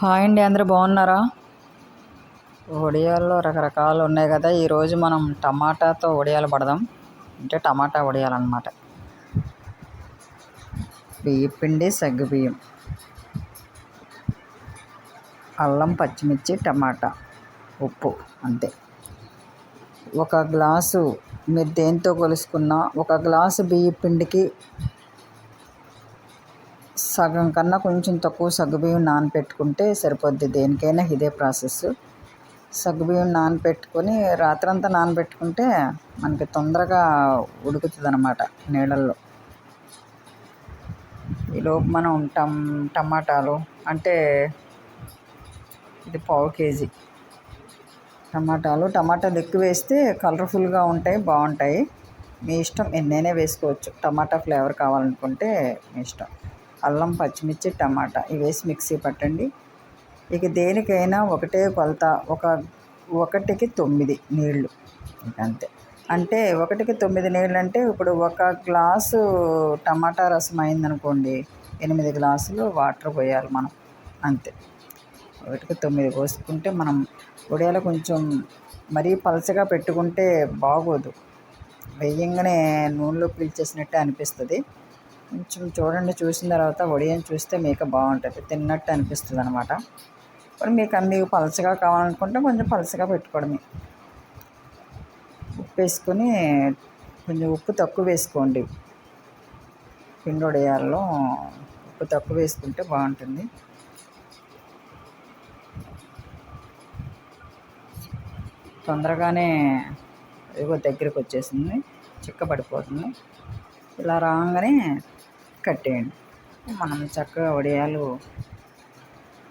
Hi అండి అందరూ బాగున్నారా? వడియాల్లో రకరకాలు ఉన్నాయి కదా ఈరోజు మనం టమాటాతో వడియాలు పడదాం. అంటే టమాటా వడియాలన్నమాట బియ్యం పిండి సగ్గు బియ్యం. అల్లం పచ్చిమిర్చి టమాటా ఉప్పు అంతే. ఒక గ్లాసు మీరు దేంతో కొలుసుకున్నా ఒక గ్లాసు బియ్యం పిండికి సగం కన్నా కొంచెం తక్కువ సగ్గుబియ్యం నానపెట్టుకుంటే సరిపోద్ది. దేనికైనా ఇదే ప్రాసెస్. సగ్గుబియ్యం నానపెట్టుకొని రాత్రంతా నానబెట్టుకుంటే మనకి తొందరగా ఉడుకుతుంది అనమాట నీళ్ళల్లో ఈలోపు మనం టమ్ టమాటాలు అంటే ఇది పావు కేజీ. టమాటాలు టమాటాలు ఎక్కువ వేస్తే కలర్ఫుల్గా ఉంటాయి బాగుంటాయి. మీ ఇష్టం ఎన్నైనా వేసుకోవచ్చు. టమాటా ఫ్లేవర్ కావాలనుకుంటే మీ ఇష్టం. అల్లం పచ్చిమిర్చి టమాటా ఇవి వేసి మిక్సీ పట్టండి. ఇక దేనికైనా ఒకటే కొలత ఒక ఒకటికి తొమ్మిది నీళ్ళు అంతే. అంటే ఒకటికి తొమ్మిది నీళ్ళు అంటే ఇప్పుడు ఒక గ్లాసు టమాటా రసం అయిందనుకోండి ఎనిమిది గ్లాసులు వాటర్ పోయాలి మనం. అంతే. ఒకటికి తొమ్మిది పోసుకుంటే మనం ఉడియాల కొంచెం మరీ పలచగా పెట్టుకుంటే బాగోదు. వేయంగానే నూనెలో పీల్చేసినట్టే అనిపిస్తుంది. కొంచెం చూడండి చూసిన తర్వాత వడియం చూస్తే మీకు బాగుంటుంది. తిన్నట్టు అనిపిస్తుంది అనమాట ఇప్పుడు మీకు మీకు పలచగా కావాలనుకుంటే కొంచెం పలచగా పెట్టుకోవడమే. ఉప్పు వేసుకొని కొంచెం ఉప్పు తక్కువ వేసుకోండి. పిండి వడియాల్లో ఉప్పు తక్కువ వేసుకుంటే బాగుంటుంది. తొందరగానే ఇదిగో దగ్గరికి వచ్చేసింది చిక్క పడిపోతుంది ఇలా రాగానే కట్టేయండి. మనం చక్కగా వడియాలు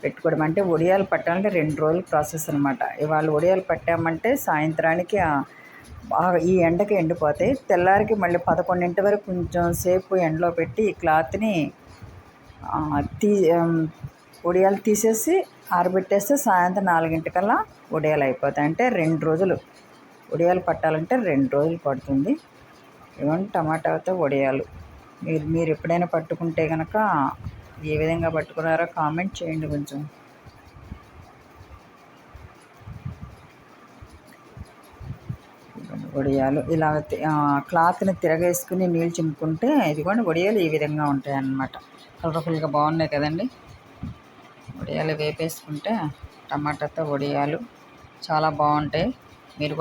పెట్టుకోవడం అంటే వడియాలు పట్టాలంటే రెండు రోజులు ప్రాసెస్ అనమాట ఇవాళ వడియాలు పట్టామంటే సాయంత్రానికి బాగా ఈ ఎండకి ఎండిపోతాయి. తెల్లారికి మళ్ళీ పదకొండింటి వరకు కొంచెం సేపు ఎండలో పెట్టి ఈ క్లాత్ని తీ వడియాలు తీసేసి ఆరబెట్టేస్తే సాయంత్రం నాలుగింటికల్లా వడియాలు అయిపోతాయి. అంటే రెండు రోజులు వడియాలు పట్టాలంటే రెండు రోజులు పడుతుంది. ఇవన్నీ టమాటాతో వడియాలు. మీరు మీరు ఎప్పుడైనా పట్టుకుంటే కనుక ఏ విధంగా పట్టుకున్నారో కామెంట్ చేయండి కొంచెం. వడియాలు. ఇలా క్లాత్ని తిరగేసుకుని నీళ్ళు చిమ్ముకుంటే ఇదిగోండి వడియాలు ఈ విధంగా ఉంటాయి అన్నమాట కలర్ఫుల్గా బాగున్నాయి కదండి. వడియాలు వేపేసుకుంటే టమాటాతో వడియాలు చాలా బాగుంటాయి. మీరు కూడా